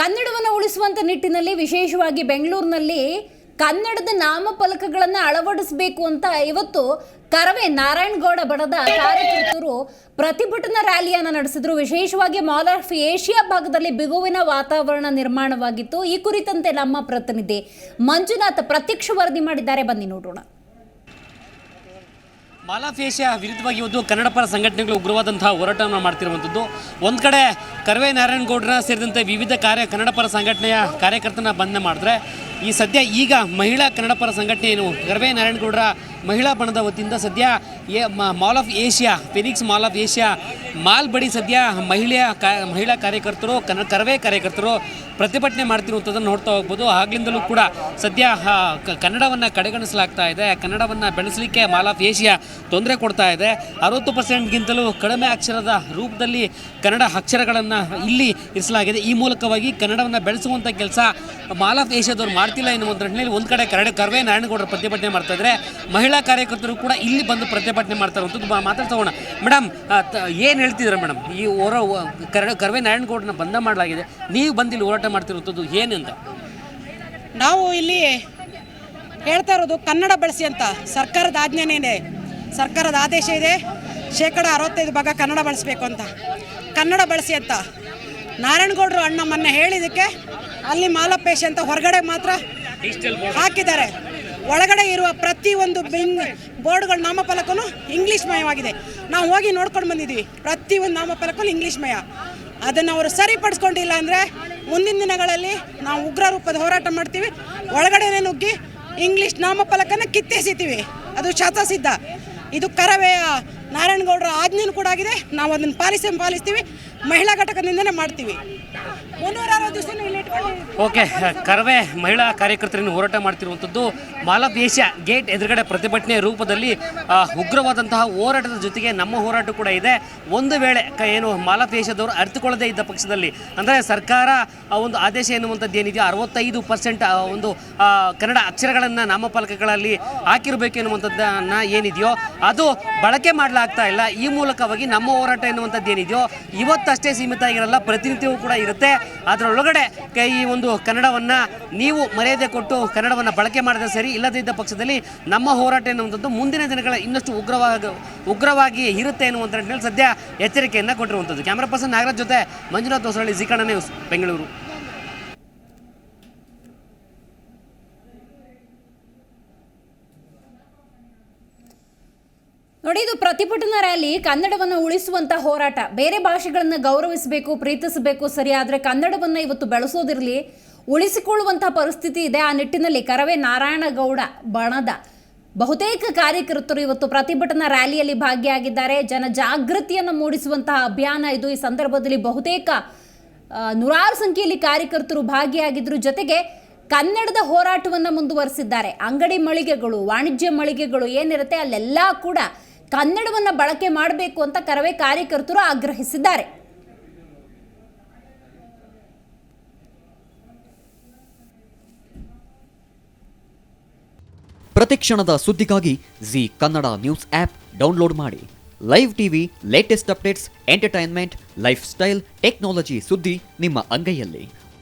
ಕನ್ನಡವನ್ನು ಉಳಿಸುವಂಥ ನಿಟ್ಟಿನಲ್ಲಿ ವಿಶೇಷವಾಗಿ ಬೆಂಗಳೂರಿನಲ್ಲಿ ಕನ್ನಡದ ನಾಮಫಲಕಗಳನ್ನು ಅಳವಡಿಸಬೇಕು ಅಂತ ಇವತ್ತು ಕರವೇ ನಾರಾಯಣಗೌಡ ಬಡದ ಕಾರ್ಯಕರ್ತರು ಪ್ರತಿಭಟನಾ ರ್ಯಾಲಿಯನ್ನು ನಡೆಸಿದ್ರು. ವಿಶೇಷವಾಗಿ ಮಾಲ್ ಆಫ್ ಏಷ್ಯಾ ಭಾಗದಲ್ಲಿ ಬಿಗುವಿನ ವಾತಾವರಣ ನಿರ್ಮಾಣವಾಗಿತ್ತು. ಈ ಕುರಿತಂತೆ ನಮ್ಮ ಪ್ರತಿನಿಧಿ ಮಂಜುನಾಥ್ ಪ್ರತ್ಯಕ್ಷ ವರದಿ ಮಾಡಿದ್ದಾರೆ. ಬನ್ನಿ ನೋಡೋಣ. ಮಾಲಾಫೇಶಿಯ ವಿರುದ್ಧವಾಗಿ ಇವತ್ತು ಕನ್ನಡ ಪರ ಸಂಘಟನೆಗಳು ಉಗ್ರವಾದಂತಹ ಹೋರಾಟವನ್ನು ಮಾಡ್ತಿರುವಂಥದ್ದು. ಒಂದು ಕಡೆ ಕರ್ವೆ ನಾರಾಯಣಗೌಡರ ಸೇರಿದಂತೆ ವಿವಿಧ ಕಾರ್ಯ ಕನ್ನಡ ಪರ ಸಂಘಟನೆಯ ಕಾರ್ಯಕರ್ತನ ಬಂಧನ ಮಾಡಿದ್ರೆ, ಈ ಸದ್ಯ ಈಗ ಮಹಿಳಾ ಕನ್ನಡ ಪರ ಸಂಘಟನೆ ಏನು? ಕರ್ವೆ ನಾರಾಯಣಗೌಡರ ಮಹಿಳಾ ಬಣದ ವತಿಯಿಂದ ಸದ್ಯ ಮ- mall of Asia Phoenix mall of Asia mall ಬಡಿ ಸದ್ಯ ಮಹಿಳೆಯ ಕಾ, ಮಹಿಳಾ ಕಾರ್ಯಕರ್ತರು ಕನ್ನ ಕರವೇ ಕಾರ್ಯಕರ್ತರು ಪ್ರತಿಭಟನೆ ಮಾಡ್ತಿರುವಂಥದ್ದನ್ನು ನೋಡ್ತಾ ಹೋಗ್ಬೋದು. ಆಗ್ಲಿಂದಲೂ ಕೂಡ ಸದ್ಯ ಕನ್ನಡವನ್ನು ಕಡೆಗಣಿಸಲಾಗ್ತಾ ಇದೆ. ಕನ್ನಡವನ್ನು ಬೆಳೆಸಲಿಕ್ಕೆ ಮಾಲ್ ಆಫ್ ಏಷ್ಯಾ ತೊಂದರೆ ಕೊಡ್ತಾ ಇದೆ. ಅರವತ್ತು ಪರ್ಸೆಂಟ್ಗಿಂತಲೂ ಕಡಿಮೆ ಅಕ್ಷರದ ರೂಪದಲ್ಲಿ ಕನ್ನಡ ಅಕ್ಷರಗಳನ್ನು ಇಲ್ಲಿ ಇರಿಸಲಾಗಿದೆ. ಈ ಮೂಲಕವಾಗಿ ಕನ್ನಡವನ್ನು ಬೆಳೆಸುವಂಥ ಕೆಲಸ ಮಾಲ್ ಆಫ್ ಏಷ್ಯಾದವರು ಮಾಡ್ತಿಲ್ಲ ಎನ್ನುವಂಥ ಒಂದು ಕಡೆ ಕರಡೆ, ಕರ್ವೆ ನಾರಾಯಣಗೌಡರು ಪ್ರತಿಭಟನೆ ಮಾಡ್ತಾ ಇದ್ದಾರೆ. ಮಹಿಳಾ ಕಾರ್ಯಕರ್ತರು ಕೂಡ ಇಲ್ಲಿ ಬಂದು ಪ್ರತಿಭಟನೆ ಇರುವಂಥದ್ದು ಮಾತ್ರ ಮಾತಾಡ್ಸೋಣ ಮೇಡಮ್ ಏನು ಹೇಳ್ತಿದ್ರು ಮೇಡಮ್? ಈ ಹೊರ ಕರ ಕರವೇ ನಾರಾಯಣಗೌಡರನ್ನ ಬಂಧ ಮಾಡಲಾಗಿದೆ. ನೀವು ಬಂದು ಇಲ್ಲಿ ಹೋರಾಟ ಏನು ಅಂತ? ನಾವು ಇಲ್ಲಿ ಹೇಳ್ತಾ ಇರೋದು ಕನ್ನಡ ಬಳಸಿ ಅಂತ. ಸರ್ಕಾರದ ಆಜ್ಞೆನೇ ಸರ್ಕಾರದ ಆದೇಶ ಇದೆ. ಶೇಕಡ ಅರವತ್ತೈದು ಭಾಗ ಕನ್ನಡ ಬಳಸಬೇಕು ಅಂತ. ಕನ್ನಡ ಬಳಸಿ ಅಂತ. ನಾರಾಯಣಗೌಡರು ಅಣ್ಣ ಮೊನ್ನೆ ಹೇಳಿದ್ದಕ್ಕೆ ಅಲ್ಲಿ ಮಾಲಪೇಶಿ ಅಂತ ಹೊರಗಡೆ ಮಾತ್ರ ಹಾಕಿದ್ದಾರೆ. ಒಳಗಡೆ ಇರುವ ಪ್ರತಿಯೊಂದು ಬಿಂಗ್ ಬೋರ್ಡ್ಗಳ ನಾಮಫಲಕನು ಇಂಗ್ಲೀಷ್ ಮಯವಾಗಿದೆ. ನಾವು ಹೋಗಿ ನೋಡ್ಕೊಂಡು ಬಂದಿದ್ದೀವಿ. ಪ್ರತಿ ಒಂದು ನಾಮಫಲಕನು ಇಂಗ್ಲೀಷ್ ಮಯ. ಅದನ್ನು ಅವರು ಸರಿಪಡಿಸ್ಕೊಂಡಿಲ್ಲ ಅಂದರೆ ಮುಂದಿನ ದಿನಗಳಲ್ಲಿ ನಾವು ಉಗ್ರ ರೂಪದ ಹೋರಾಟ ಮಾಡ್ತೀವಿ. ಒಳಗಡೆನೇ ನುಗ್ಗಿ ಇಂಗ್ಲೀಷ್ ನಾಮಫಲಕನ ಕಿತ್ತೆಸಿತೀವಿ. ಅದು ಶತಸಿದ್ಧ ಇದು ಕರವೆಯ ನಾರಾಯಣಗೌಡರ ಆಜ್ಞೆನೂ ಕೂಡ ಆಗಿದೆ. ನಾವು ಅದನ್ನು ಪಾಲಿಸಿ ಪಾಲಿಸ್ತೀವಿ. ಮಹಿಳಾ ಘಟಕದಿಂದನೇ ಮಾಡ್ತೀವಿ. ಮುನ್ನೂರ ಅರವತ್ತು ದಿವಸ ಓಕೆ, ಕರವೇ ಮಹಿಳಾ ಕಾರ್ಯಕರ್ತರನ್ನು ಹೋರಾಟ ಮಾಡ್ತಿರುವಂಥದ್ದು ಮಾಲದೇಶ ಗೇಟ್ ಎದುರುಗಡೆ ಪ್ರತಿಭಟನೆ ರೂಪದಲ್ಲಿ ಉಗ್ರವಾದಂತಹ ಹೋರಾಟದ ಜೊತೆಗೆ ನಮ್ಮ ಹೋರಾಟ ಕೂಡ ಇದೆ. ಒಂದು ವೇಳೆ ಏನು ಮಾಲದೇಶದವರು ಅರಿತುಕೊಳ್ಳದೇ ಇದ್ದ ಪಕ್ಷದಲ್ಲಿ, ಅಂದರೆ ಸರ್ಕಾರ ಒಂದು ಆದೇಶ ಎನ್ನುವಂಥದ್ದು ಏನಿದೆಯೋ ಅರವತ್ತೈದು ಪರ್ಸೆಂಟ್ ಒಂದು ಕನ್ನಡ ಅಕ್ಷರಗಳನ್ನು ನಾಮಫಲಕಗಳಲ್ಲಿ ಹಾಕಿರಬೇಕು ಎನ್ನುವಂಥದ್ದನ್ನು ಏನಿದೆಯೋ, ಅದು ಬಳಕೆ ಮಾಡಲಾಗ್ತಾ ಇಲ್ಲ. ಈ ಮೂಲಕವಾಗಿ ನಮ್ಮ ಹೋರಾಟ ಎನ್ನುವಂಥದ್ದು ಏನಿದೆಯೋ, ಇವತ್ತಷ್ಟೇ ಸೀಮಿತ ಆಗಿರಲ್ಲ, ಪ್ರತಿನಿತ್ಯವೂ ಕೂಡ ಇರುತ್ತೆ. ಅದರೊಳಗಡೆ ಈ ಒಂದು ಕನ್ನಡವನ್ನು ನೀವು ಮರ್ಯಾದೆ ಕೊಟ್ಟು ಕನ್ನಡವನ್ನು ಬಳಕೆ ಮಾಡಿದ್ರೆ ಸರಿ, ಇಲ್ಲದಿದ್ದ ಪಕ್ಷದಲ್ಲಿ ನಮ್ಮ ಹೋರಾಟ ಎನ್ನುವಂಥದ್ದು ಮುಂದಿನ ದಿನಗಳ ಇನ್ನಷ್ಟು ಉಗ್ರವಾಗಿ ಉಗ್ರವಾಗಿ ಇರುತ್ತೆ ಎನ್ನುವಂಥ ನಿಟ್ಟಿನಲ್ಲಿ ಸದ್ಯ ಎಚ್ಚರಿಕೆಯನ್ನು ಕೊಟ್ಟಿರುವಂಥದ್ದು. ಕ್ಯಾಮ್ರಾ ಪರ್ಸನ್ ನಾಗರಾಜ್ ಜೊತೆ ಮಂಜುನಾಥ್ ಹೊಸಳ್ಳಿ ಜಿ ನ್ಯೂಸ್, ಬೆಂಗಳೂರು. ನೋಡಿ, ಇದು ಪ್ರತಿಭಟನಾ ರ್ಯಾಲಿ ಕನ್ನಡವನ್ನು ಉಳಿಸುವಂತ ಹೋರಾಟ. ಬೇರೆ ಭಾಷೆಗಳನ್ನು ಗೌರವಿಸಬೇಕು, ಪ್ರೀತಿಸಬೇಕು ಸರಿ, ಆದರೆ ಕನ್ನಡವನ್ನು ಇವತ್ತು ಬೆಳೆಸೋದಿರಲಿ ಉಳಿಸಿಕೊಳ್ಳುವಂತಹ ಪರಿಸ್ಥಿತಿ ಇದೆ ಆ ನಿಟ್ಟಿನಲ್ಲಿ. ಕರವೇ ನಾರಾಯಣಗೌಡ ಬಣದ. ಬಹುತೇಕ ಕಾರ್ಯಕರ್ತರು ಇವತ್ತು ಪ್ರತಿಭಟನಾ ರ್ಯಾಲಿಯಲ್ಲಿ ಭಾಗಿಯಾಗಿದ್ದಾರೆ. ಜನ ಜಾಗೃತಿಯನ್ನು ಮೂಡಿಸುವಂತಹ ಅಭಿಯಾನ ಇದು. ಈ ಸಂದರ್ಭದಲ್ಲಿ ಬಹುತೇಕ ನೂರಾರು ಸಂಖ್ಯೆಯಲ್ಲಿ ಕಾರ್ಯಕರ್ತರು ಭಾಗಿಯಾಗಿದ್ರು. ಜೊತೆಗೆ ಕನ್ನಡದ ಹೋರಾಟವನ್ನು ಮುಂದುವರಿಸಿದ್ದಾರೆ. ಅಂಗಡಿ ಮಳಿಗೆಗಳು, ವಾಣಿಜ್ಯ ಮಳಿಗೆಗಳು ಏನಿರುತ್ತೆ, ಅಲ್ಲೆಲ್ಲ ಕೂಡ ಕನ್ನಡವನ್ನು ಬಳಕೆ ಮಾಡಬೇಕು ಅಂತ ಕರವೇ ಕಾರ್ಯಕರ್ತರು ಆಗ್ರಹಿಸಿದ್ದಾರೆ. ಪ್ರತಿಕ್ಷಣದ ಸುದ್ದಿಗಾಗಿ Zee Kannada news app download ಮಾಡಿ. Live TV latest updates entertainment life style technology ಸುದ್ದಿ ನಿಮ್ಮ ಅಂಗೈಯಲ್ಲಿ.